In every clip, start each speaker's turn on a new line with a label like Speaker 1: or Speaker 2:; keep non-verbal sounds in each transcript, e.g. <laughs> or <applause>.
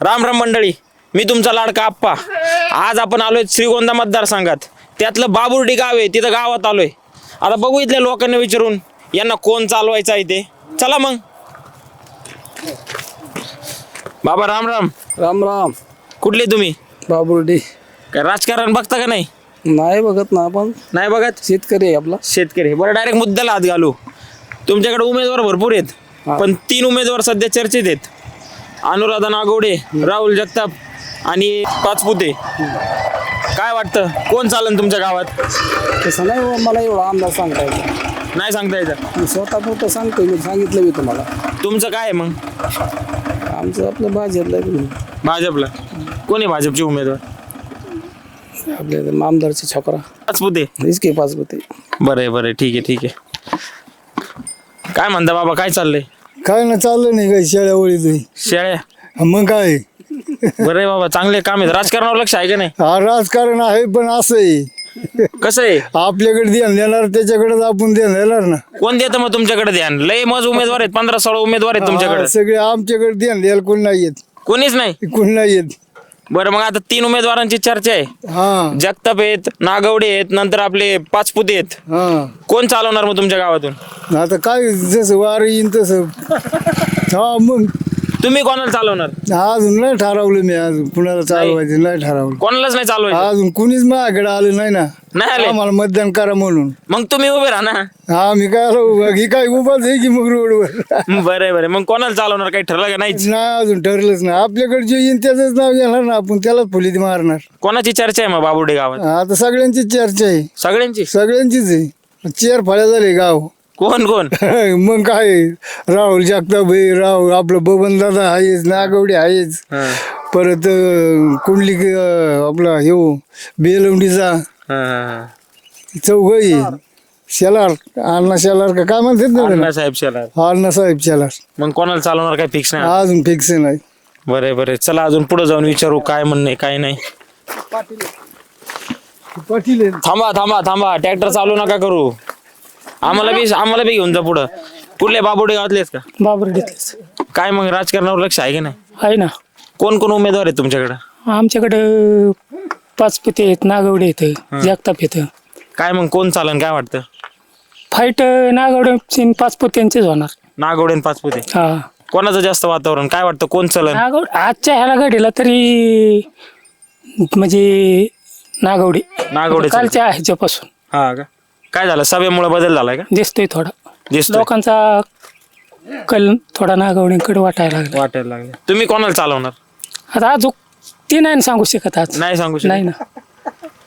Speaker 1: राम राम मंडळी मी तुमचा लाडका आप्पा. आज आपण आलोय श्रीगोंदा मतदारसंघात. त्यातलं बाबुर्डी गाव आहे तिथं गावात आलोय. आता बघू इथल्या लोकांना विचारून यांना कोण चालवायचं आहे ते. चला मग. बाबा राम राम.
Speaker 2: राम राम.
Speaker 1: कुठले तुम्ही?
Speaker 2: बाबुर्डी.
Speaker 1: काय राजकारण बघता का नाही?
Speaker 2: नाही बघत ना आपण.
Speaker 1: नाही बघत?
Speaker 2: शेतकरी आहे आपला.
Speaker 1: शेतकरी बरं डायरेक्ट मुद्द्याला हात घालू. तुमच्याकडे उमेदवार भरपूर आहेत. पण तीन उमेदवार सध्या चर्चेत आहेत. अनुराधा नागवडे राहुल जगताप आणि पाचपुते. काय वाटतं? कोण चालन तुमच्या गावात?
Speaker 2: तसं नाही बाबा, मला एवढा अंदाज सांगता येतो
Speaker 1: नाही. सांगता येतं?
Speaker 2: मी स्वतः पुरतं सांगतो मी सांगितलं मी तुम्हाला.
Speaker 1: तुमचं काय आहे मग?
Speaker 2: आमचं आपलं भाजपला बी.
Speaker 1: भाजपला. कोण आहे भाजपचे उमेदवार?
Speaker 2: आपल्या इथं आमदारचे छोकरा.
Speaker 1: पाचपुते.
Speaker 2: हेच की पाच होते
Speaker 1: बरं आहे बरं आहे. ठीक आहे ठीक आहे. काय म्हणता बाबा काय चाललंय?
Speaker 3: काय ना चाललं नाही काही शेळ्या ओळी तुम्ही
Speaker 1: शेळ्या?
Speaker 3: मग काय?
Speaker 1: बरं आहे बाबा चांगले काम आहेत. राजकारणावर लक्ष आहे का नाही?
Speaker 3: हा राजकारण आहे पण असं आहे.
Speaker 1: कसं आहे?
Speaker 3: आपल्याकडे ध्यान देणार त्याच्याकडेच आपण ध्यान देणार ना.
Speaker 1: कोण देतं मग तुमच्याकडे ध्यान? लय मज उमेदवार आहेत पंधरा सोळा उमेदवार आहेत
Speaker 3: हा,
Speaker 1: तुमच्याकडे
Speaker 3: सगळे आमच्याकडे ध्यान द्यायला कोण नाही येत.
Speaker 1: कोणीच नाही?
Speaker 3: कोण नाही येत.
Speaker 1: बरं मग आता तीन उमेदवारांची चर्चा आहे.
Speaker 3: हा.
Speaker 1: जगताप आहेत नागवडे आहेत नंतर आपले पाचपुते आहेत.
Speaker 3: हा.
Speaker 1: कोण चालवणार मग तुमच्या गावातून?
Speaker 3: आता काय जसं वार येईन तसं. हा मग.
Speaker 1: तुम्ही कोणाला चालवणार?
Speaker 3: अजून नाही ठरवलं मी अजून कुणाला चालवायचं नाही ठरवलं.
Speaker 1: कोणालाच नाही चालवायचं.
Speaker 3: अजून कुणीच माझ्याकडे आलं नाही ना.
Speaker 1: नाही आले?
Speaker 3: आम्हाला मतदान करा म्हणून.
Speaker 1: मग तुम्ही उभे राहा ना.
Speaker 3: हा मी काय आलो ही काय उभाच आहे की मग रोडवर?
Speaker 1: बरं बरं मग कोणाला चालवणार? काही ठरलं का?
Speaker 3: नाही अजून ठरलंच नाही. आपल्याकडे जे येईन त्याच नाव घेणार ना. आपण त्यालाच फुलीत मारणार.
Speaker 1: कोणाची चर्चा आहे मग बाबुडे गावात?
Speaker 3: आता सगळ्यांची चर्चा आहे.
Speaker 1: सगळ्यांची?
Speaker 3: सगळ्यांचीच आहे. चेअर फळ्या झाले गाव.
Speaker 1: कोण कोण? <laughs>
Speaker 3: मग काय? राहुल जगताप आहे राहुल आपलं बबन दादा आहेच नागवडे आहेच. परत अं, कुंडली अं, आपला हे बेलवंडीचा.
Speaker 1: हं, हं.
Speaker 3: चौघही. शेलार अण्णा शेलार का काय म्हणतात ना त्याला?
Speaker 1: अण्णासाहेब शेलार.
Speaker 3: अण्णा साहेब शेलार.
Speaker 1: मग कोणाला चालवणार काही फिक्स नाही?
Speaker 3: अजून फिक्स नाही.
Speaker 1: बरं बरं. चला अजून पुढे जाऊन विचारू काय म्हणणे काय नाही.
Speaker 3: पाटील.
Speaker 1: थांबा थांबा थांबा. ट्रॅक्टर चालू नका करू. आम्हाला बी आम्हाला बी घेऊन जा पुढं. कुठले बाबुडे गावातलेच का?
Speaker 2: बाबुर्डीतलेच
Speaker 1: काय मग राजकारणावर लक्ष आहे की नाही?
Speaker 2: आहे ना.
Speaker 1: कोण कोण उमेदवार आहेत तुमच्याकडे?
Speaker 2: आमच्याकडं पाच पुते आहेत नागवडे येतं जगताप येतं
Speaker 1: काय मग कोण चालन काय वाटतं?
Speaker 2: फाईट नागवडे पाच पुत्यांचेच होणार.
Speaker 1: नागवडे आणि पाचपुते
Speaker 2: हा.
Speaker 1: कोणाचं जास्त वातावरण? काय वाटतं कोण चलन?
Speaker 2: नागवड आजच्या ह्याला घडीला तरी म्हणजे नागवडी.
Speaker 1: नागवडे.
Speaker 2: कालच्या ह्याच्यापासून.
Speaker 1: हा का? काय झालं? सभेमुळे बदल झालाय का?
Speaker 2: दिसतोय थोडा.
Speaker 1: दिसतोय.
Speaker 2: लोकांचा कल थोडा नागवडीकडे वाटायला लागला.
Speaker 1: वाटायला लागले. तुम्ही कोणाला चालवणार?
Speaker 2: आता अजून ते नाही ना सांगू शकत आज.
Speaker 1: नाही सांगू शकत.
Speaker 2: नाही ना.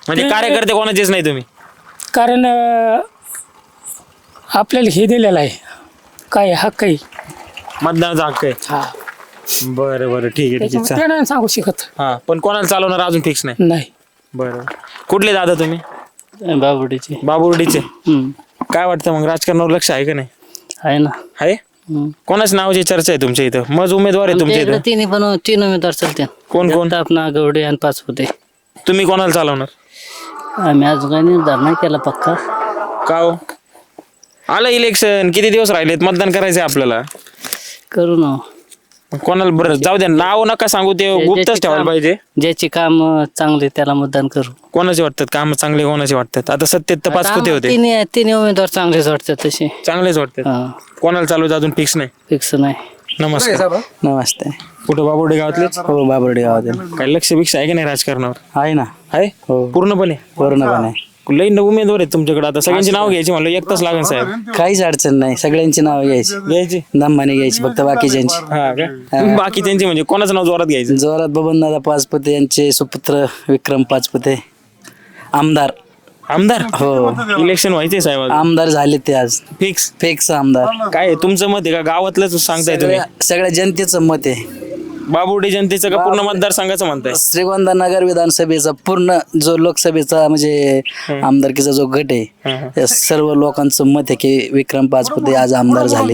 Speaker 1: म्हणजे कार्यकर्ते कोणाचेच नाही तुम्ही?
Speaker 2: कारण अं, आपल्याला हे दिलेलं आहे. काय हक्क आहे?
Speaker 1: मतदानाचा हक्क आहे.
Speaker 2: हा.
Speaker 1: बरं बरं. ठीक आहे ठीक आहे.
Speaker 2: त्याच्यामुळे ते नाही सांगू शकत.
Speaker 1: हा पण कोणाला चालवणार अजून फिक्स नाही.
Speaker 2: नाही.
Speaker 1: बरं. कुठले दादा तुम्ही?
Speaker 2: बाबुडीची
Speaker 1: बाबुर्डीचे. काय वाटतं मग राजकारणावर लक्ष आहे का नाही?
Speaker 2: आहे ना.
Speaker 1: आहे? कोणाच नावाची चर्चा आहे तुमच्या इथं? मज उमेदवार आहे तुमच्या
Speaker 4: इकडे
Speaker 1: इथं.
Speaker 4: तिन्ही पण तीन उमेदवार चालते
Speaker 1: कोण कोण?
Speaker 4: तापना गवडे आणि पाच होते
Speaker 1: तुम्ही कोणाला चालवणार?
Speaker 4: आम्ही अजून काही निर्धार नाही केला पक्का.
Speaker 1: का हो? आलं इलेक्शन. किती दिवस राहिलेत? मतदान करायचंय आपल्याला.
Speaker 4: करू ना.
Speaker 1: मग कोणाला बरं? जाऊ द्या नाव नका सांगू ते गुप्तच ठेवायला पाहिजे.
Speaker 4: ज्याचे काम चांगले त्याला मतदान करू.
Speaker 1: कोणाचे वाटतात काम चांगले कोणाचे वाटतात? आता सत्तेत तर पाच कुठे होते
Speaker 4: तिन्ही तिन्ही उमेदवार चांगलेच वाटतात तसे.
Speaker 1: चांगलेच वाटतात.
Speaker 4: हा.
Speaker 1: कोणाला चालू अजून फिक्स नाही?
Speaker 4: फिक्स नाही.
Speaker 1: नमस्कार
Speaker 5: नमस्ते.
Speaker 1: कुठं बाबुर्डे गावातलेच
Speaker 5: हो बाबर्डी गावातील.
Speaker 1: काही लक्ष भिक्ष आहे की नाही राजकारणावर?
Speaker 5: आहे ना.
Speaker 1: आहे?
Speaker 5: हो.
Speaker 1: पूर्णपणे?
Speaker 5: पूर्णपणे.
Speaker 1: लई न उमेदवार आहेत तुमच्याकडे. आता सगळ्यांची नाव घ्यायची म्हणलं एक तास लागेल साहेब.
Speaker 5: काहीच अडचण नाही. सगळ्यांची नावं घ्यायची.
Speaker 1: घ्यायची?
Speaker 5: दमाने घ्यायची फक्त बाकीच्यांची.
Speaker 1: हा का? बाकी त्यांची म्हणजे कोणाचं नाव जोरात घ्यायचं?
Speaker 5: जोरात बबनदादा पाचपुते यांचे सुपुत्र विक्रम पाचपुते. आमदार.
Speaker 1: आमदार?
Speaker 5: हो
Speaker 1: इलेक्शन व्हायचे साहेब
Speaker 5: आमदार झाले ते आज.
Speaker 1: फिक्स
Speaker 5: फेकच आमदार.
Speaker 1: काय आहे? तुमचं मत आहे का? गावातलंच सांगताय तुम्ही.
Speaker 5: सगळ्या सगळ्या जनतेचं मत आहे.
Speaker 1: बाबुर्डी जनतेचं का पूर्ण मतदारसंघाचं म्हणताय?
Speaker 5: श्रीगोंदा नगर विधानसभेचा पूर्ण जो लोकसभेचा म्हणजे आमदारकीचा जो गट आहे त्या सर्व लोकांचं मत आहे की विक्रम पाचपुते आज आमदार झाले.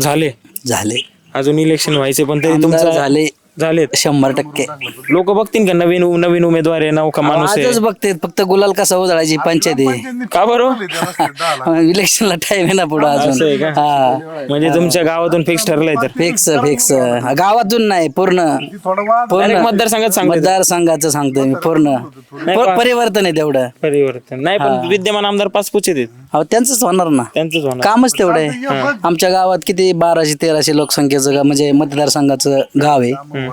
Speaker 1: झाले.
Speaker 5: झाले.
Speaker 1: अजून इलेक्शन व्हायचे पण तरी
Speaker 5: आमदार
Speaker 1: तुमचा
Speaker 5: झाले.
Speaker 1: झालेत.
Speaker 5: शंभर टक्के.
Speaker 1: लोक बघतील का नवीन नवीन उमेदवार आहे नौका माणूस
Speaker 5: आजच
Speaker 1: आहे
Speaker 5: बघते फक्त गुलाल कसा उजळायची पंचायत आहे.
Speaker 1: का बरं? <laughs>
Speaker 5: इलेक्शनला टाइम आहे ना पुढे
Speaker 1: असं आहे का?
Speaker 5: अजून हा.
Speaker 1: म्हणजे तुमच्या गावातून फिक्स ठरलंय तर.
Speaker 5: फिक्स फिक्स गावातून नाही पूर्ण.
Speaker 1: Direct मतदारसंघात सांगते.
Speaker 5: मतदारसंघाचं सांगतोय मी पूर्ण. परिवर्तन आहे तेवढं.
Speaker 1: परिवर्तन. नाही पण विद्यमान आमदार पाच पुचे
Speaker 5: अहो त्यांचंच होणार ना.
Speaker 1: त्यांचंच होणार.
Speaker 5: कामच तेवढं आहे. आमच्या गावात किती बाराशे तेराशे लोकसंख्येचं गा- म्हणजे मतदारसंघाचं गाव आहे.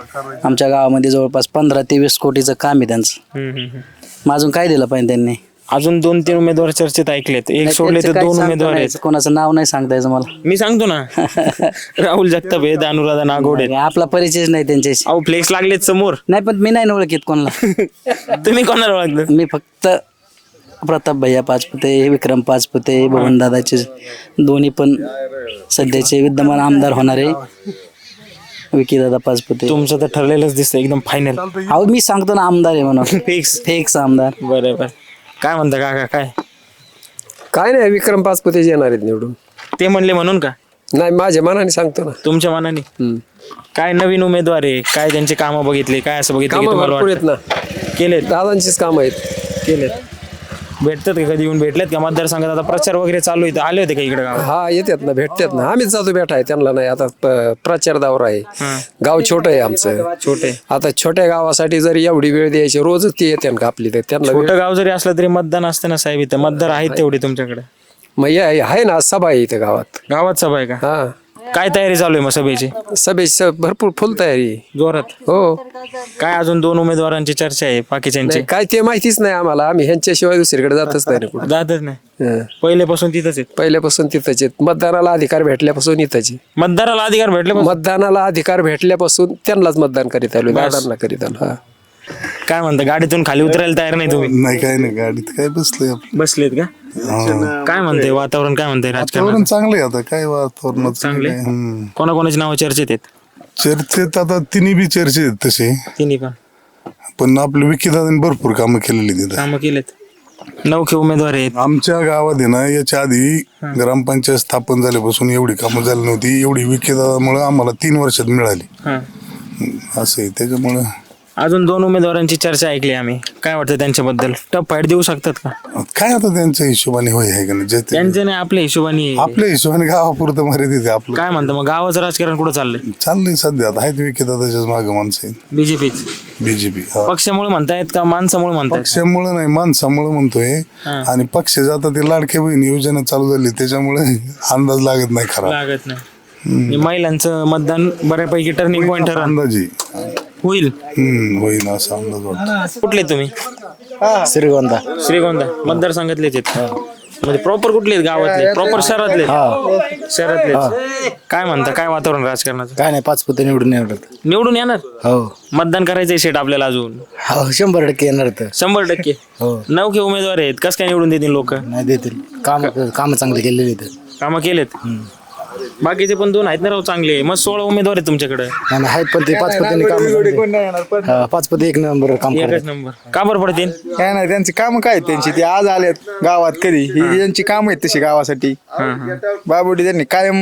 Speaker 5: आमच्या गावामध्ये जवळपास पंधरा ते वीस कोटीचं काम आहे त्यांचं. मग अजून काय दिलं पाहिजे त्यांनी?
Speaker 1: अजून दोन तीन उमेदवार चर्चेत ऐकलेत. एक सोडले तर
Speaker 5: त्यांचं काही
Speaker 1: दोन
Speaker 5: सांगता
Speaker 1: उमेदवार आहेत.
Speaker 5: कोणाचं नाव नाही सांगता यायचं मला.
Speaker 1: मी सांगतो ना. <laughs> राहुल जगताप आहेत अनुराधा नागोडे.
Speaker 5: आपला परिचयच नाही त्यांच्याशी.
Speaker 1: अहो फ्लेक्स लागलेत समोर.
Speaker 5: नाही पण मी नाही ना ओळखीत कोणाला. <laughs>
Speaker 1: तुम्ही कोणाला ओळखलं?
Speaker 5: मी फक्त प्रताप भैया पाचपुते विक्रम पाचपुते भवन दादाचे दोन्ही पण सध्याचे विद्यमान आमदार होणारे. विकी दादा पाचपुते.
Speaker 1: तुमचं तर ठरलेलंच दिसतं एकदम फायनल
Speaker 5: अहो मी सांगतो ना आमदार आहे म्हणून.
Speaker 1: फिक्स
Speaker 5: फिक्स आमदार.
Speaker 1: बरोबर. काय म्हणता काका काय?
Speaker 6: काय नाही विक्रम पाचपुतेच येणार आहेत निवडून.
Speaker 1: ते म्हणले म्हणून का?
Speaker 6: नाही माझ्या मनाने सांगतो ना.
Speaker 1: तुमच्या मनाने? काय नवीन उमेदवार आहे? काय त्यांचे कामं बघितले? काय असं बघितलं की
Speaker 6: कामं
Speaker 1: तुम्हाला
Speaker 6: भरपूर आहेत
Speaker 1: वाटतं?
Speaker 6: ना.
Speaker 1: केलेत.
Speaker 6: दादांचीच कामं आहेत.
Speaker 1: केलेत. भेटतात का कधी? येऊन भेटलेत का? मतदारसंघात आता प्रचार वगैरे चालू आहे. आले होते का इकडे गावात?
Speaker 6: हा येतात ना भेटतात ना. आम्हीच जातो भेटाय त्यांना नाही आता प- प्रचार दौरा आहे. गाव छोटं आहे आमचं.
Speaker 1: छोटे
Speaker 6: आता छोट्या गावासाठी जर एवढी वेळ द्यायची रोजच ती येते का आपली तर. त्यांना वेळ-
Speaker 1: छोटं गाव जरी असलं तरी मतदान असतं ना साहेब इथं. मतदार आहेत तेवढे तुमच्याकडे.
Speaker 6: मग या- आहे ना सभा आहे इथं गावात.
Speaker 1: गावात सभा आहे का?
Speaker 6: हा.
Speaker 1: काय तयारी चालू आहे मग सभेची?
Speaker 6: सभेची भरपूर फुल तयारी आहे.
Speaker 1: जोरात?
Speaker 6: हो.
Speaker 1: काय अजून दोन उमेदवारांची चर्चा आहे बाकीच्यांची?
Speaker 6: नाही, काय ते माहितीच नाही आम्हाला. आम्ही ह्यांच्याशिवाय दुसरीकडे जातच नाही कुठं.
Speaker 1: जातच नाही.
Speaker 6: हं.
Speaker 1: पहिलेपासून तिथंच आहेत?
Speaker 6: पहिल्यापासून तिथंच आहेत. मतदानाला अधिकार भेटल्यापासून इथंच आहे.
Speaker 1: मतदाराला अधिकार भेटले पण
Speaker 6: मतदानाला अधिकार भेटल्यापासून त्यांनाच मतदान करीत आलो दादांना करीत आलो हा.
Speaker 1: काय म्हणता गाडीतून खाली उतरायला तयार नाही तुम्ही?
Speaker 7: नाही काय नाही. गाडीत काय बसलंय आपलं.
Speaker 1: बसलेत का? काय म्हणते वातावरण काय म्हणते राजकारण
Speaker 7: वातावरण चांगलं आहे आता काय वातावरण
Speaker 1: चांगले कोणाकोणाची नावं चर्चेत आहेत?
Speaker 7: चर्चेत आता तिन्ही बी चर्चेत आहेत तसे.
Speaker 1: तिन्ही पण.
Speaker 7: पण आपल्या विकीदादांनी भरपूर कामं केलेली तिथं.
Speaker 1: कामं केलेत. नौखे उमेदवार आहेत.
Speaker 7: आमच्या गावात आहे ना याच्या आधी ग्रामपंचायत स्थापन झाल्यापासून एवढी कामं झाली नव्हती. एवढी विकीदादामुळे आम्हाला तीन वर्षात मिळाली.
Speaker 1: हा.
Speaker 7: असं आहे. त्याच्यामुळं
Speaker 1: अजून दोन उमेदवारांची चर्चा ऐकली आम्ही. काय वाटतं त्यांच्याबद्दल? टप फाईट देऊ शकतात का?
Speaker 7: काय आता त्यांच्या हिशोबाने होय आहे का नाही? जे ते-
Speaker 1: त्यांच्या नाही आपल्या हिशोबाने
Speaker 7: आपल्या हिशोबाने गावापुरतं मर्यादित आहे आपलं.
Speaker 1: काय म्हणतं मग? गावाचं राजकारण कुठं चाललंय?
Speaker 7: चाललंय सध्या. आता आहेत विकीदादाच्याच मागं माणसं
Speaker 1: बीजेपी
Speaker 7: बीजेपी
Speaker 1: पक्षामुळे म्हणतायत का माणसामुळे म्हणतायत?
Speaker 7: पक्षामुळे नाही माणसामुळे म्हणतोय. आणि पक्ष जाता ते लाडके बहीण योजना चालू झाली त्याच्यामुळे अंदाज लागत नाही खरा.
Speaker 1: लागत नाही. आणि महिलांचं मतदान बऱ्यापैकी टर्निंग पॉईंट
Speaker 7: अंदाजी.
Speaker 1: होईल?
Speaker 7: हम्म होईल असा अंदाज वाटतो.
Speaker 1: कुठले तुम्ही?
Speaker 5: श्रीगोंदा.
Speaker 1: श्रीगोंदा. मतदारसंघातलेच आहेत म्हणजे प्रॉपर कुठले आहेत गावातले? प्रॉपर शहरातले? शहरातले. काय म्हणता? काय वातावरण राजकारणाचं?
Speaker 5: काय नाही पाचपुते निवडून येणार
Speaker 1: निवडून येणार?
Speaker 5: हो.
Speaker 1: मतदान करायचंय शेट आपल्याला अजून.
Speaker 5: हो शंभर टक्के येणार तर
Speaker 1: शंभर टक्के?
Speaker 5: हो.
Speaker 1: नौके उमेदवार आहेत. कस काय निवडून देतील लोक?
Speaker 5: नाही देतील. काम काम चांगले केलेले तर
Speaker 1: कामं केलेत? बाकीचे पण दोन आहेत ना राव चांगले. मग सोळा उमेदवार आहेत तुमच्याकडे.
Speaker 5: नाही आहेत पण ते पाचपतीने काम पाचपती एक नंबर काम
Speaker 1: एकच नंबर. का बरं पडतील?
Speaker 8: काय नाही त्यांची कामं काय आहेत त्यांची? ती आज आलेत गावात कधी? ही यांची कामं आहेत तशी गावासाठी. बाबुडी त्यांनी कायम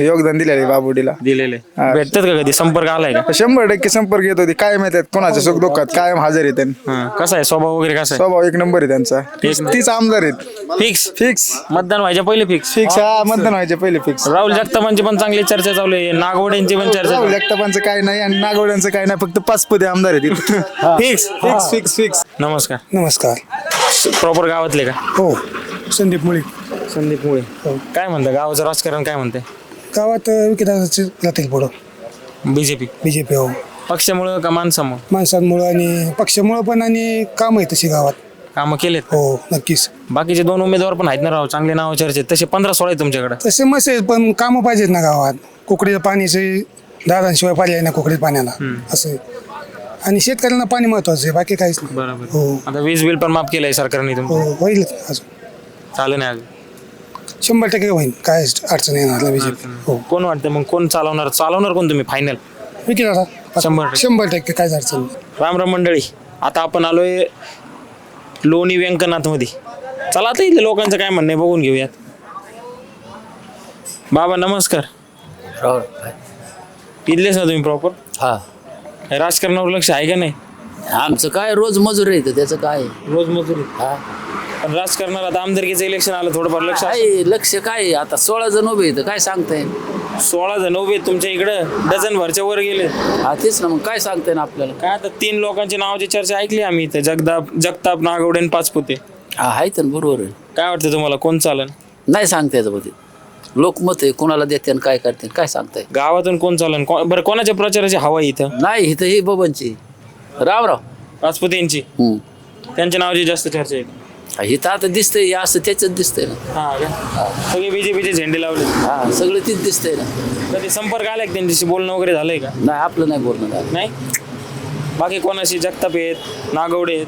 Speaker 8: योगदान दिलेलं आहे बाबुडीला
Speaker 1: दिलेले भेटतात का कधी? संपर्क आलाय का?
Speaker 8: शंभर टक्के संपर्क येत होती कायम येतात कोणाच्या सुख दुःखात कायम हजर आहेत त्यांनी.
Speaker 1: हा, कसा आहे? स्वभाव वगैरे कसा
Speaker 8: स्वभाव एक नंबर आहे त्यांचा. तीच तीच आमदार आहेत.
Speaker 1: आहे फिक्स?
Speaker 8: फिक्स.
Speaker 1: मतदान व्हायच्या पहिले फिक्स.
Speaker 8: फिक्स हा मतदान व्हायचे पहिले फिक्स.
Speaker 1: राहुल जगतापांची पण चांगली चर्चा चालू आहे. नागवड्यांची पण चर्चा
Speaker 8: राहुल जगतापांचं काय नाही आणि नागवड्यांचं काय नाही फक्त पाच पदे आमदार आहेत
Speaker 1: फिक्स
Speaker 8: फिक्स फिक्स फिक्स
Speaker 1: नमस्कार.
Speaker 3: नमस्कार.
Speaker 1: प्रॉपर गावातले का?
Speaker 3: हो. संदीप मुळे.
Speaker 1: संदीप मुळे. काय म्हणतं गावाचं राजकारण काय म्हणते?
Speaker 3: गावात विकेदाचे जातील पुढं.
Speaker 1: बीजेपी.
Speaker 3: बीजेपी हो.
Speaker 1: पक्षामुळं का माणसामुळं?
Speaker 3: माणसांमुळं आणि पक्षामुळं पण आणि काम आहे तशी गावात.
Speaker 1: कामं केलेत
Speaker 3: हो नक्कीच.
Speaker 1: बाकीचे दोन उमेदवार पण आहेत ना राव चांगले नाव चर्चेत. तसे पंधरा सोळा आहेत तुमच्याकडे.
Speaker 3: तसे मस्त आहेत पण कामं पाहिजेत ना गावात. कुकडीच्या पाण्याचे दादांशिवाय पर्याय ना कुकडीच्या पाण्याला. असं आहे. आणि शेतकऱ्यांना पाणी महत्वाचं आहे बाकी काहीच नाही.
Speaker 1: बरोबर.
Speaker 3: हो.
Speaker 1: आता वीज बिल पण माफ केलंय सरकारने
Speaker 3: हो होईल अजून.
Speaker 1: चालू नाही अजून.
Speaker 3: शंभर टक्के होईल. काय अडचण येणार नाही बीजेपी हो.
Speaker 1: कोण वाटतं मग कोण चालवणार? चालवणार कोण तुम्ही? फायनल
Speaker 3: विकी दादा.
Speaker 1: शंभर टक्के.
Speaker 3: शंभर टक्के काहीच अडचण नाही.
Speaker 1: राम राम मंडळी आता आपण आलोय लोणी व्यंकनाथमध्ये चला आता इथले लोकांचं काय म्हणणं आहे बघून घेऊयात. बाबा नमस्कार. इथलेच ना तुम्ही प्रॉपर
Speaker 5: हा.
Speaker 1: राजकारणावर लक्ष आहे का नाही?
Speaker 9: आमचं काय रोज मजूर आहे त्याचं काय?
Speaker 1: रोज मजुरी पण राजकारणाला आता आमदारकीचं इलेक्शन आलं थोडंफार लक्ष.
Speaker 9: काय लक्ष काय आता सोळा जण उभे आहेत काय सांगताय?
Speaker 1: सोळा जण उभे तुमच्या इकडं. डझन भरच्या वर गेले.
Speaker 9: हा तेच ना मग काय सांगताय ना आपल्याला?
Speaker 1: काय आता तीन लोकांची नावाची चर्चा ऐकली आम्ही इथे. जगदाप जगताप नागवडे आणि पाचपुते.
Speaker 9: हा आहे तर बरोबर आहे.
Speaker 1: काय वाटतं तुम्हाला कोण चालन?
Speaker 9: नाही सांगता येतं मध्ये लोकमत आहे कोणाला देते आणि काय करते काय सांगताय
Speaker 1: गावातून कोण चालन? को- बरं कोणाच्या प्रचाराची हवा आहे इथं?
Speaker 9: नाही इथं ही बबनची राव राव
Speaker 1: पाचपुतेंची.
Speaker 9: हम्म.
Speaker 1: त्यांच्या नावाची जास्त चर्चा आहे.
Speaker 9: हा, इथं आता दिसतंय हे असं त्याच्यात दिसतंय ना.
Speaker 1: हा का? सगळे बीजेपीचे झेंडे लावले.
Speaker 9: हा सगळं तीच दिसतंय ना.
Speaker 1: कधी संपर्क आलाय का त्यांच्याशी? बोलणं वगैरे झालंय का?
Speaker 9: नाही आपलं नाही बोलणं झालं.
Speaker 1: नाही? बाकी कोणाशी? जगताप आहेत नागवडे आहेत.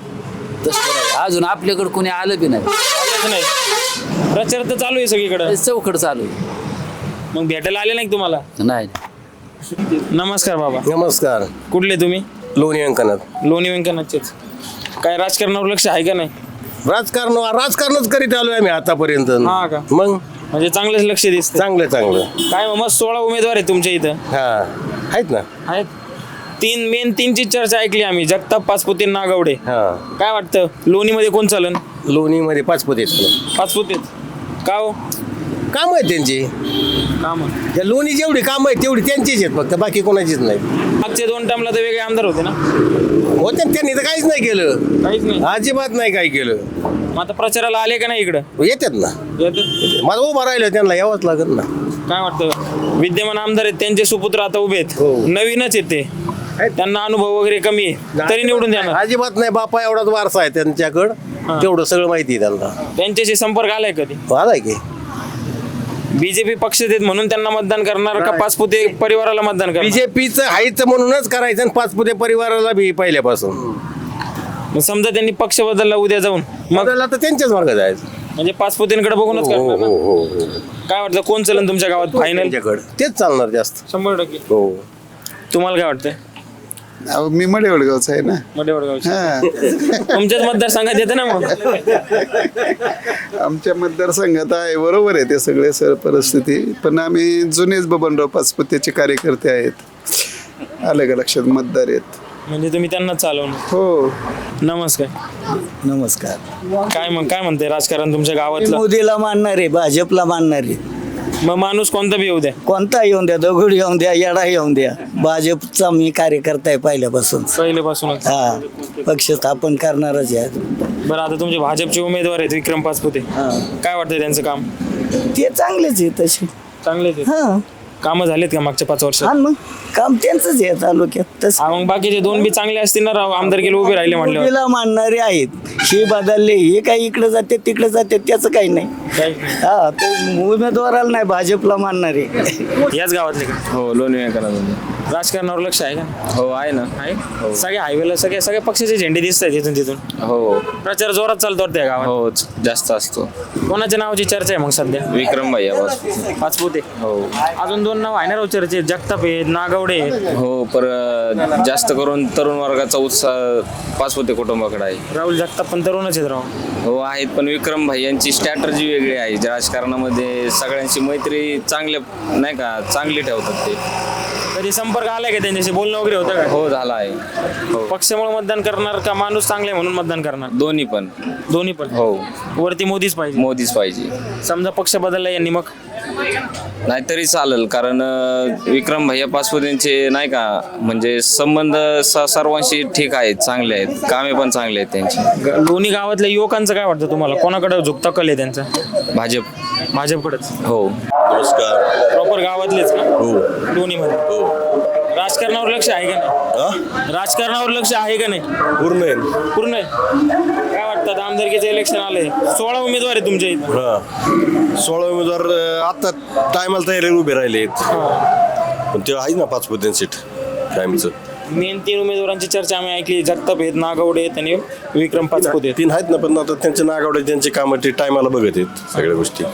Speaker 9: तसं नाही. अजून आपल्याकडे कोणी आलं बी नाही.
Speaker 1: आलेच नाही. प्रचार तर चालू आहे सगळीकडं.
Speaker 9: चौकड चालू आहे.
Speaker 1: मग भेटायला आले नाही का तुम्हाला?
Speaker 9: नाही
Speaker 1: नमस्कार बाबा.
Speaker 6: नमस्कार.
Speaker 1: कुठले तुम्ही?
Speaker 6: लोणी अंकनाथ
Speaker 1: लोणी व्यंकनाथचेच काय राजकारणावर लक्ष आहे का नाही?
Speaker 6: राजकारण राजकारणच करीत आलोय आम्ही आतापर्यंत.
Speaker 1: हा का?
Speaker 6: मग?
Speaker 1: म्हणजे चांगलेच लक्ष दिसतं
Speaker 6: चांगलं चांगलं.
Speaker 1: काय मग मस्त सोळा उमेदवार आहेत तुमच्या इथं.
Speaker 6: हा. आहेत ना?
Speaker 1: आहेत. तीन मेन तीनची चर्चा ऐकली आम्ही. जगताप पाचपुते नागवडे.
Speaker 6: हा.
Speaker 1: काय वाटतं? लोणीमध्ये कोण चालन?
Speaker 6: लोणीमध्ये पाचपत आहेत.
Speaker 1: पाचपुतेच का हो?
Speaker 6: काम आहेत त्यांची.
Speaker 1: काम.
Speaker 6: त्या लोणी जेवढी काम आहेत तेवढी त्यांचीच आहेत फक्त बाकी कोणाचीच नाही.
Speaker 1: मागचे दोन टाइमला तर वेगळे आमदार होते ना?
Speaker 6: होते ना, त्यांनी तर काहीच नाही केलं.
Speaker 1: काहीच नाही.
Speaker 6: अजिबात नाही काय केलं.
Speaker 1: मग आता प्रचाराला आले का नाही इकडं?
Speaker 6: येतात ना.
Speaker 1: येतात?
Speaker 6: मला उभं राहिलं त्यांना यावंच लागेल ना.
Speaker 1: काय वाटतं? विद्यमान आमदार आहेत त्यांचे सुपुत्र आता उभे आहेत.
Speaker 6: हो.
Speaker 1: नवीनच आहेत ते. त्यांना अनुभव वगैरे कमी आहे. तरी निवडून द्या ना
Speaker 6: अजिबात नाही बापा एवढाच वारसा आहे त्यांच्याकडं. तेवढं सगळं माहिती आहे त्यांना.
Speaker 1: त्यांच्याशी संपर्क आलाय कधी?
Speaker 6: आलाय की.
Speaker 1: बीजेपी पक्ष देत म्हणून त्यांना मतदान करणार का पाचपुते परिवाराला मतदान करणार?
Speaker 6: बीजेपीचं हायचं म्हणूनच करायचं आणि पाचपुते परिवाराला बी पहिल्यापासून.
Speaker 1: मग समजा त्यांनी पक्ष बदलला उद्या जाऊन. मग?
Speaker 6: मग तर त्यांच्याच मार्ग जायचं.
Speaker 1: म्हणजे पाचपुतेंकडे बघूनच
Speaker 6: हो
Speaker 1: करणार
Speaker 6: हो
Speaker 1: ना?
Speaker 6: हो हो
Speaker 1: काय वाटतं कोण चलन तुमच्या गावात? फायनल
Speaker 6: त्यांच्याकडे. तेच चालणार जास्त.
Speaker 1: शंभर टक्के.
Speaker 6: हो.
Speaker 1: तुम्हाला काय वाटतंय?
Speaker 8: अहो, मी मडे वडगावचा आहे ना.
Speaker 1: मध्ये वडगावचे
Speaker 8: हा.
Speaker 1: तुमच्याच मतदारसंघात येते ना मग?
Speaker 8: आमच्या मतदारसंघात आहे बरोबर आहे ते सगळे सर परिस्थिती. पण आम्ही जुनेच बबनराव पाचपुतेचे कार्यकर्ते आहेत. आलं का लक्षात? मतदार आहेत.
Speaker 1: म्हणजे तुम्ही त्यांना चालवणार
Speaker 8: हो.
Speaker 1: नमस्कार.
Speaker 10: नमस्कार.
Speaker 1: काय मग काय म्हणते राजकारण तुमच्या गावातलं?
Speaker 10: मोदीला मानणारे भाजपला मानणारे.
Speaker 1: मग माणूस कोणता बी येऊ द्या.
Speaker 10: कोणता येऊन द्या दगड येऊन द्या येडा येऊन द्या. भाजपचा मी कार्यकर्ता आहे पहिल्यापासून.
Speaker 1: पहिल्यापासूनच.
Speaker 10: हा पक्ष स्थापन करणारच आहे.
Speaker 1: बरं आता तुमचे भाजपचे उमेदवार आहेत विक्रम पाचपुते.
Speaker 10: हा.
Speaker 1: काय वाटतं त्यांचं काम?
Speaker 10: ते चांगलेच आहे तसे.
Speaker 1: चांगलेच आहेत.
Speaker 10: हा.
Speaker 1: कामं झालेत का मागच्या पाच वर्षात?
Speaker 10: आणि मग काम त्यांचंच आहे तालुक्यात. तसं
Speaker 1: हा मग बाकीचे दोन बी चांगले असतील ना राव? आमदार गेले उभे राहिले म्हणल्यावर.
Speaker 10: मोदीला मानणारे आहेत. हे बदलले हे काही इकडे जाते तिकडे जाते त्याचं काही नाही.
Speaker 1: काय?
Speaker 10: हा ते उमेदवाराला नाही भाजपला मानणारे.
Speaker 1: याच गावातले का?
Speaker 11: हो लोणी व्यंकनाथ
Speaker 1: राजकारणावर लक्ष आहे का?
Speaker 11: हो आहे ना.
Speaker 1: आहे? सगळ्या हायवेला सगळ्या सगळ्या पक्षाचे झेंडे दिसत आहेत इथून तिथून.
Speaker 11: हो.
Speaker 1: प्रचार जोरात चालतो वाटतं या गावात.
Speaker 11: हो जास्त असतो.
Speaker 1: कोणाच्या नावाची चर्चा आहे मग सध्या?
Speaker 11: विक्रम भैया
Speaker 1: पाचपुते.
Speaker 11: हो.
Speaker 1: अजून दोन नाव आहे ना राव चर्चेत जगताप आहेत नागवडे. आहेत.
Speaker 11: हो पर अं, जास्त करून तरुण वर्गाचा उत्साह पाचपोते कुटुंबाकडे आहे.
Speaker 1: राहुल जगताप पण तरुणच आहेत राव.
Speaker 11: हो आहेत पण विक्रम भाई यांची स्ट्रॅटर्जी वेगळी आहे. राजकारणामध्ये सगळ्यांची मैत्री चांगले नाही का चांगली ठेवतात ते.
Speaker 1: कधी संपर्क आलाय का त्यांच्याशी? बोलणं वगैरे होतं का?
Speaker 11: हो झाला आहे. हो.
Speaker 1: पक्षामुळे मतदान करणार का माणूस चांगला म्हणून मतदान करणार?
Speaker 11: दोन्ही पण.
Speaker 1: दोन्ही पण?
Speaker 11: हो.
Speaker 1: वरती मोदीच पाहिजे.
Speaker 11: मोदीच पाहिजे.
Speaker 1: समजा पक्ष बदलला यांनी मग?
Speaker 11: नाहीतरी चालेल कारण अं, विक्रम भैया पाचपुतेंचे नाही का म्हणजे संबंध स- सर्वांशी ठीक आहेत चांगले आहेत. कामे पण चांगले आहेत त्यांची.
Speaker 1: ग- लोणी गावातल्या युवकांचं काय वाटतं तुम्हाला? कोणाकडे झुकता कल आहे त्यांचा?
Speaker 11: भाजप.
Speaker 1: भाजपकडेच.
Speaker 11: हो.
Speaker 7: नमस्कार.
Speaker 1: प्रॉपर गावातलेच का?
Speaker 7: हो.
Speaker 1: लोणीमध्ये
Speaker 7: हो.
Speaker 1: राजकारणावर लक्ष आहे का नाही? राजकारणावर लक्ष आहे का नाही?
Speaker 7: पूर्ण आहे.
Speaker 1: पूर्ण आहे. काय वाटतं आता आमदारकीचं इलेक्शन आलंय? सोळा उमेदवार आहे तुमच्या इथं.
Speaker 7: हा. सोळा उमेदवार अं, आता टायमाला तयारी उभे राहिले पण ते आहे ना पाच पद्धती सीट. टाइमचं
Speaker 1: मेन तीन उमेदवारांची चर्चा आम्ही ऐकली. जगताप आहेत नागवडे आहेत आणि विक्रम पाचपुते आहेत.
Speaker 7: तीन आहेत ना पण आता त्यांचे नागावडे त्यांची कामं ते टायमाला बघत आहेत सगळ्या गोष्टी.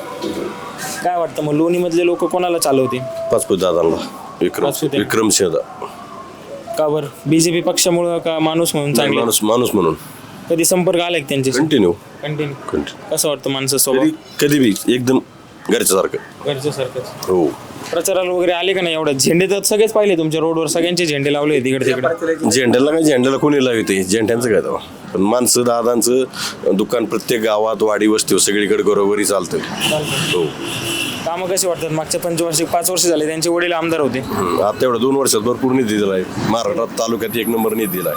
Speaker 1: काय वाटतं मग? लोणीमधले लोक कोणाला चालवतील?
Speaker 7: पाचपूत दादांना. विक्रम
Speaker 1: पाचपुते.
Speaker 7: विक्रम सिंह
Speaker 1: का बरं? बीजेपी पक्षामुळं का माणूस म्हणून चांगले?
Speaker 7: माणूस माणूस म्हणून.
Speaker 1: कधी संपर्क आलाय का त्यांच्याशी?
Speaker 7: कंटिन्यू
Speaker 1: कंटिन्यू
Speaker 7: कंटिन्यू
Speaker 1: कसं वाटतं माणसं स्वभाव
Speaker 7: कधी बी एकदम घरच्यासारखं.
Speaker 1: घरच्या सारखंच
Speaker 7: हो.
Speaker 1: प्रचाराला वगैरे आले का नाही एवढं? झेंडे तर सगळेच पाहिले तुमच्या रोडवर सगळ्यांचे झेंडे लावले तिकडे तिकडे.
Speaker 12: झेंड्याला काय झेंड्याला कोणी लावते? झेंड्यांचं काय तेव्हा? पण माणसं दादांचं दुकान प्रत्येक गावात वाडी वस्तीवर सगळीकडे घरोघरी चालतं. हो.
Speaker 1: कामं कशी वाटतात? मागच्या पंचवार्षिक पाच वर्ष झाले त्यांचे वडील आमदार होते.
Speaker 12: आता एवढं दोन वर्षात भरपूर निधी दिलाय. महाराष्ट्रात तालुक्यात एक नंबर निधी दिलाय.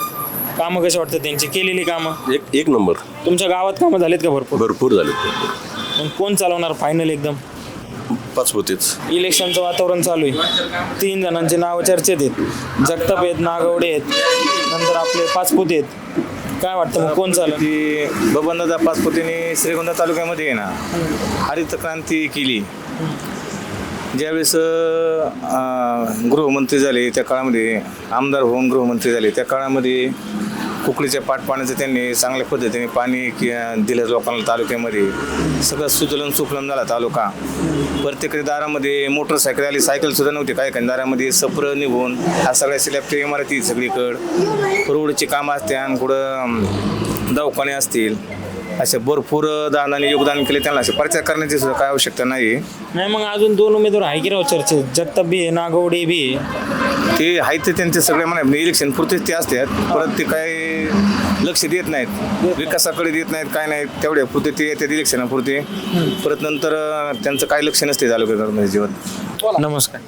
Speaker 1: कामं कशी वाटतात त्यांची? केलेली कामं?
Speaker 12: एक एक नंबर.
Speaker 1: तुमच्या गावात कामं झालेत का भरपूर?
Speaker 12: भरपूर झाले
Speaker 1: कोण चालवणार फायनल एकदम?
Speaker 12: पाच होतेच
Speaker 1: इलेक्शनचं वातावरण चालू आहे. तीन जणांचे नाव चर्चेत आहेत. जगताप आहेत नागवडे आहेत. नंतर आपले पाचपुते आहेत. काय वाटतं मग कोण चालू
Speaker 8: की बबनदादा पाचपुतेने श्रीगोंदा तालुक्यामध्ये आहे ना हरित क्रांती केली. ज्यावेळेस अं, गृहमंत्री झाले त्या काळामध्ये आमदार होऊन गृहमंत्री झाले त्या काळामध्ये कुकडीच्या पाटपाण्याचं त्यांनी चांगल्या पद्धतीने पाणी कि- दिलं लोकांना तालुक्यामध्ये. सगळं सुजलन सुफलन झाला तालुका. प्रत्येक दारामध्ये मोटरसायकल आली सायकल सुद्धा नव्हती. काही काही दारामध्ये सप्र निघून ह्या सगळ्या स्लॅबच्या इमारती सगळीकडं. रोडची कामं असते आणि कुठं अं, दवाखाने असतील. असे भरपूर दानाने योगदान केले त्यांना. असे प्रचार करण्याची सुद्धा काय आवश्यकता नाही
Speaker 1: नाही मग अजून दोन उमेदवार आहे की राव चर्चेत? जगताप बी आहे नागवडे बी आहे.
Speaker 8: ते आहेत ते त्यांचे सगळे म्हणा इलेक्शन पुरतेच ते असतात. परत ते काय लक्ष देत नाहीत. विकासाकडे देत नाहीत काय नाहीत. तेवढे पुरते ते येतात इलेक्शनापुरते परत. नंतर त्यांचं काय लक्ष नसते तालुक्यामध्ये जीवन
Speaker 1: नमस्कार.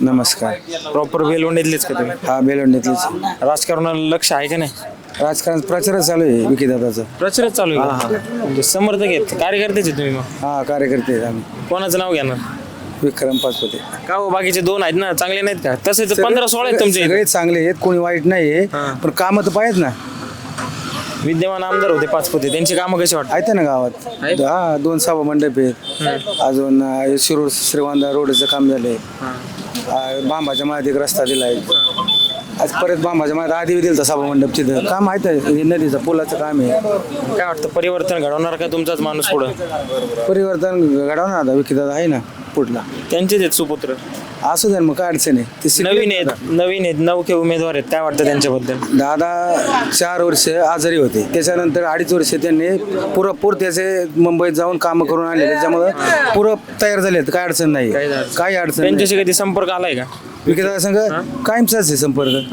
Speaker 8: नमस्कार.
Speaker 1: प्रॉपर बेलवंडीतलेच का तुम्ही?
Speaker 8: हा बेलवंडीतलीच.
Speaker 1: राजकारणाला लक्ष आहे का नाही?
Speaker 8: राजकारण प्रचार चालू आहे विकीदादाचा
Speaker 1: प्रचारच चालू आहे का? म्हणजे समर्थक आहेत. कार्यकर्तेच आहे तुम्ही मग.
Speaker 8: हा कार्यकर्ते आहेत आम्ही.
Speaker 1: कोणाचं नाव घेणार?
Speaker 8: विक्रम पाचपते
Speaker 1: का हो बाकीचे दोन आहेत ना चांगले नाहीत का? तसेच पंधरा सोळा आहेत तुमचे.
Speaker 8: सगळे चांगले आहेत कोणी वाईट नाही आहे पण कामं तर पाहिजेत ना.
Speaker 1: विद्यमान आमदार होते पाचपुते. त्यांची कामं कशी वाटतात?
Speaker 8: आहेत ना गावात. हा दोन सभा मंडप आहेत. अजून अं, शिरूर श्रीगोंदा रोडचं काम झालंय. अं, बांबाच्या मळ्यात एक रस्ता दिलाय. आज परत बांबाच्या मळ्यात आधी दिलं सभा मंडप तिथं. काम आहे? हे नदीचं पुलाचं काम आहे.
Speaker 1: काय वाटतं परिवर्तन घडवणार का तुमचाच माणूस पुढं?
Speaker 8: परिवर्तन घडवणार आता विकीदादा आहे ना पुढला.
Speaker 1: त्यांचेच आहेत सुपुत्र.
Speaker 8: असू द्या ना मग काय अडचण आहे? ते शिकले
Speaker 1: नवीन आहेत नवीन आहेत नवखे उमेदवार आहेत. काय वाटतं त्यांच्याबद्दल?
Speaker 8: दादा चार वर्ष आजारी होते. त्याच्यानंतर अडीच वर्ष त्यांनी पुरेपूर त्याचे मुंबईत जाऊन कामं करून आले त्याच्यामुळं पुरं तयार झाले काय अडचण नाही काही अडचण नाही.
Speaker 1: त्यांच्याशी कधी संपर्क आलाय का?
Speaker 8: विक्रेता संघ कायमचाच आहे संपर्क.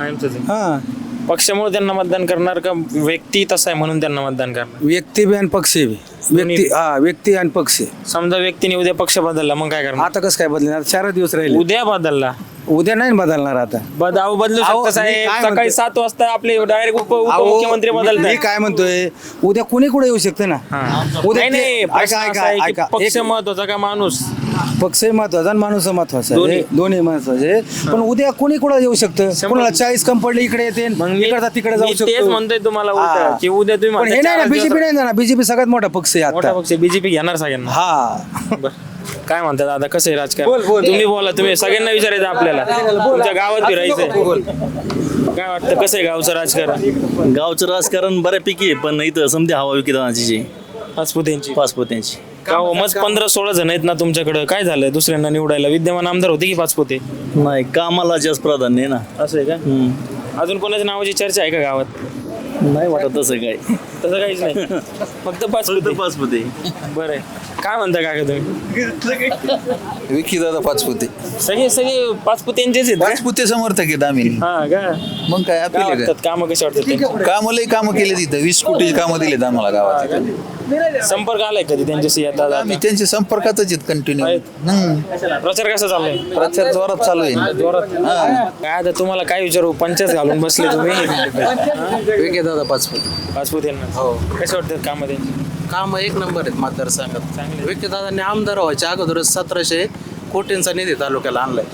Speaker 8: हा.
Speaker 1: पक्षामुळे त्यांना मतदान करणार का? व्यक्ती तसा आहे म्हणून त्यांना मतदान करणार.
Speaker 8: व्यक्ती बी आणि पक्ष बी. व्यक्ती हा व्यक्ती आणि पक्ष.
Speaker 1: समजा व्यक्तीने उद्या पक्ष बदलला मग काय करणार?
Speaker 8: आता कसं काय बदलणार? चार दिवस राहिले.
Speaker 1: उद्या बदलला.
Speaker 8: उद्या नाही बदलणार आता.
Speaker 1: बद अहो बदलू
Speaker 8: अहो,
Speaker 1: शकता
Speaker 8: मी
Speaker 1: साहेब
Speaker 8: काय
Speaker 1: सकाळी
Speaker 8: म्हणतोय?
Speaker 1: सात वाजता आपले डायरेक्ट उप
Speaker 8: अहो,
Speaker 1: उपमुख्यमंत्री बदलतात.
Speaker 8: मी काय म्हणतोय? उद्या कोणी कुठे येऊ शकतं ना? उद्या
Speaker 1: नाही नाही.
Speaker 8: ते-
Speaker 1: प्रश्न
Speaker 8: ऐका
Speaker 1: असा
Speaker 8: ऐका
Speaker 1: आहे की
Speaker 8: ऐका.
Speaker 1: पक्ष
Speaker 8: एक-
Speaker 1: महत्त्वाचा का माणूस?
Speaker 8: पक्षही महत्त्वाचा आणि माणूस महत्त्वाचा
Speaker 1: दोन्ही.
Speaker 8: आहे दोन्ही महत्त्वाचे पण उद्या कोणी कुठं येऊ शकतं? कोणाला चाळीस कम पडले इकडे येते इकडचा तिकडे
Speaker 1: मी
Speaker 8: जाऊ
Speaker 1: तेच
Speaker 8: शकतो
Speaker 1: म्हणतोय तुम्हाला
Speaker 8: हा.
Speaker 1: की उद्या तुम्ही
Speaker 8: पण हे नाही ना
Speaker 1: चार
Speaker 8: बीजेपी नाही ना बीजेपी सगळ्यात मोठा पक्ष आहे
Speaker 1: मोठा
Speaker 8: आता.
Speaker 1: पक्ष बीजेपी घेणार सगळ्यांना.
Speaker 8: हा.
Speaker 1: बरं. काय म्हणतात दादा कसं आहे राजकारण? तुम्ही बोला तुम्ही सगळ्यांना विचारायचं आपल्याला. तुमच्या गावात फिरायचंय. काय वाटतं? कसं आहे गावचं राजकारण?
Speaker 10: गावचं राजकारण बऱ्यापैकी आहे पण इथं समजा हवा विकिदानाची जी.
Speaker 1: पाचपुत्यांची.
Speaker 10: पाचपोत्यांची.
Speaker 1: का हो? मग पंधरा सोळा जण आहेत ना तुमच्याकडे. काय झालं? दुसऱ्यांना निवडायला विद्यमान आमदार होते की पाचपुते
Speaker 10: नाही कामाला जास्त प्राधान्य आहे ना.
Speaker 1: असं आहे का?
Speaker 10: हम्म.
Speaker 1: अजून कोणाच्या नावाची चर्चा आहे का गावात?
Speaker 10: नाही वाटत तसं काय
Speaker 1: तसं काहीच नाही. फक्त पाचपुते.
Speaker 10: पाचपोते.
Speaker 1: बरं. आहे काय म्हणता काका तुम्ही?
Speaker 13: विकी दादा पाचपुते.
Speaker 1: सगळे सगळे पाचपुत्यांचेच आहेत का?
Speaker 13: पाचपुते समर्थक आहेत आम्ही.
Speaker 1: हा का?
Speaker 13: मग काय
Speaker 1: काय
Speaker 13: आपले
Speaker 1: वाटतात? कामं कसे वाटतात त्यांचे?
Speaker 13: कामं लई कामं केले तिथं वीस कोटीची कामं दिलेत आम्हाला गावात
Speaker 1: संपर्क आलाय कधी त्यांच्याशी आता?
Speaker 13: आम्ही त्यांच्या संपर्कातच आहेत कंटिन्यू
Speaker 1: प्रचार कसा चाललाय?
Speaker 13: प्रचार जोरात चालू आहे.
Speaker 1: जोरात. काय आता तुम्हाला काय विचारू? पंचायत घालून बसले तुम्ही.
Speaker 5: विके दादा पाचपुते.
Speaker 1: पाचपुत यांना हो. कसे वाटतात कामं त्यांची?
Speaker 5: काम एक नंबर आहेत मतदारसंघात. विके दादांनी आमदार व्हायच्या अगोदरच सतराशे कोटींचा निधी तालुक्याला आणलाय.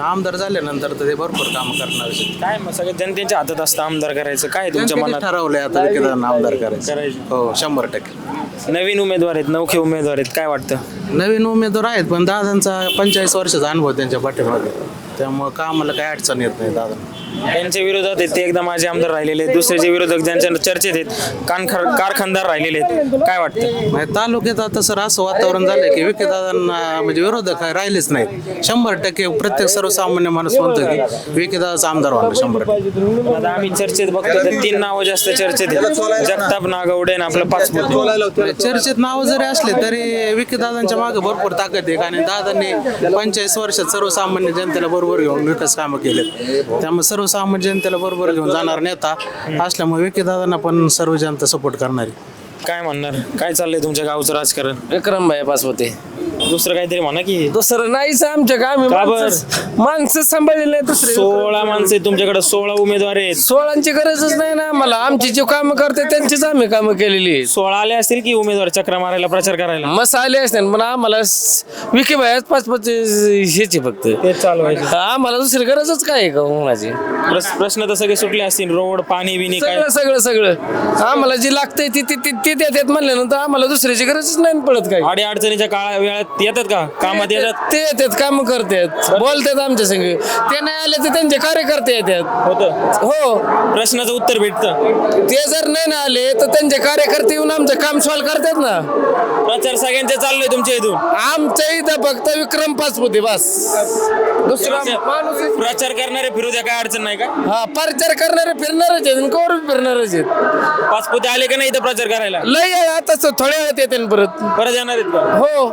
Speaker 5: आमदार झाल्यानंतर तर ते भरपूर कामं करणार आहेत.
Speaker 1: काय मग सगळं जनतेच्या हातात असतं आमदार करायचं. काय तुमच्या
Speaker 5: त्यांनी
Speaker 1: मनात?
Speaker 5: ठरवलंय आता विके दादांना आमदार करायचं.
Speaker 1: करायचं.
Speaker 5: हो शंभर टक्के.
Speaker 1: नवीन उमेदवार आहेत नवखे उमेदवार आहेत काय वाटतं?
Speaker 5: नवीन उमेदवार आहेत पण दादांचा पंचेचाळीस वर्षाचा अनुभव त्यांच्या पाठीमागे. त्यामुळं कामाला काही अडचण येत नाही दादा
Speaker 1: त्यांच्या विरोधात आहेत ते एकदा माझे आमदार राहिलेले आहेत. दुसरे जे विरोधक ज्यांच्या चर्चेत आहेत कानखार कारखानदार राहिलेले आहेत. काय वाटतं?
Speaker 3: नाही, तालुक्यात आता सर असं वातावरण झालंय की विकेदादांना म्हणजे विरोधक काय राहिलेच नाहीत. शंभर टक्के प्रत्येक सर्वसामान्य माणूस म्हणतो की विकेदादाचा आमदार व्हावा शंभर टक्के.
Speaker 1: आता आम्ही चर्चेत बघतो तर तीन नावं जास्त चर्चेत आहेत. जगताप नागवडे आणि आपलं पाचपुते
Speaker 3: चर्चेत नाव जरी असले तरी विकेदादांच्या मागे भरपूर ताकद आहे. आणि दादांनी पंचेचाळीस वर्षात सर्वसामान्य जनतेला बरोबर घेऊन विकास कामं केलेत. त्यामुळे सर्वसामान्य जनतेला बरोबर घेऊन जाणार नेता असल्यामुळे विकेदादांना पण सर्व जनता सपोर्ट करणारी.
Speaker 1: काय म्हणणार? काय चाललंय तुमच्या गावचं राजकारण?
Speaker 14: विक्रम भाई पासपोते
Speaker 1: दुसरं काहीतरी म्हणा की.
Speaker 14: दुसरं नाहीच आमच्या गावी.
Speaker 1: का बरं?
Speaker 14: माणसं माणसं सांभाळले नाही दुसरे
Speaker 1: सोळा माणसं आहेत तुमच्याकडे सोळा उमेदवार आहेत.
Speaker 14: सोळांची गरजच नाही ना आम्हाला. आमची जे कामं करते त्यांचीच आम्ही कामं केलेली आहेत.
Speaker 1: सोळा आले असतील की उमेदवार चक्रा मारायला प्रचार करायला?
Speaker 14: मस्त आले असते पण आम्हाला विकी भाई पाच पाच ह्याची फक्त.
Speaker 1: ते चालवायचे
Speaker 14: आम्हाला दुसरी गरजच काय आहे का कोणाची?
Speaker 1: प्रस- प्रश्न तर सगळे सुटले असतील. रोड पाणी बिनी काय?
Speaker 14: सगळं सगळं सगळं. आम्हाला जे लागतंय ती ती ती- ती देतात म्हणल्यानंतर आम्हाला दुसऱ्याची गरजच नाही पडत काय?
Speaker 1: अडी अडचणीच्या काळा वेळात येतात का? कामात येतात?
Speaker 14: ते येतात काम करतात. बोलतात आमच्या संग. ते नाही आले तर त्यांचे कार्यकर्ते येतात.
Speaker 1: होतं?
Speaker 14: हो.
Speaker 1: प्रश्नाचं उत्तर भेटतं.
Speaker 14: ते जर नाही ना आले तर त्यांचे कार्यकर्ते येऊन आमचं काम सॉल्व करतात ना.
Speaker 1: प्रचार सगळ्यांचे चाललोय तुमच्या इथून.
Speaker 14: आमच्या इथं फक्त विक्रम पाचपुते बस. दुसरा माणूस
Speaker 1: प्रचार करणारे फिरू द्या काय अडचण नाही का?
Speaker 14: हा प्रचार करणारे फिरणारच आहेत कवर फिरणारच आहेत.
Speaker 1: पाचपुते आले का नाही इथं प्रचार करायला?
Speaker 14: लय आता थोड्या वेळात येते परत.
Speaker 1: परत येणार आहेत का?
Speaker 14: हो.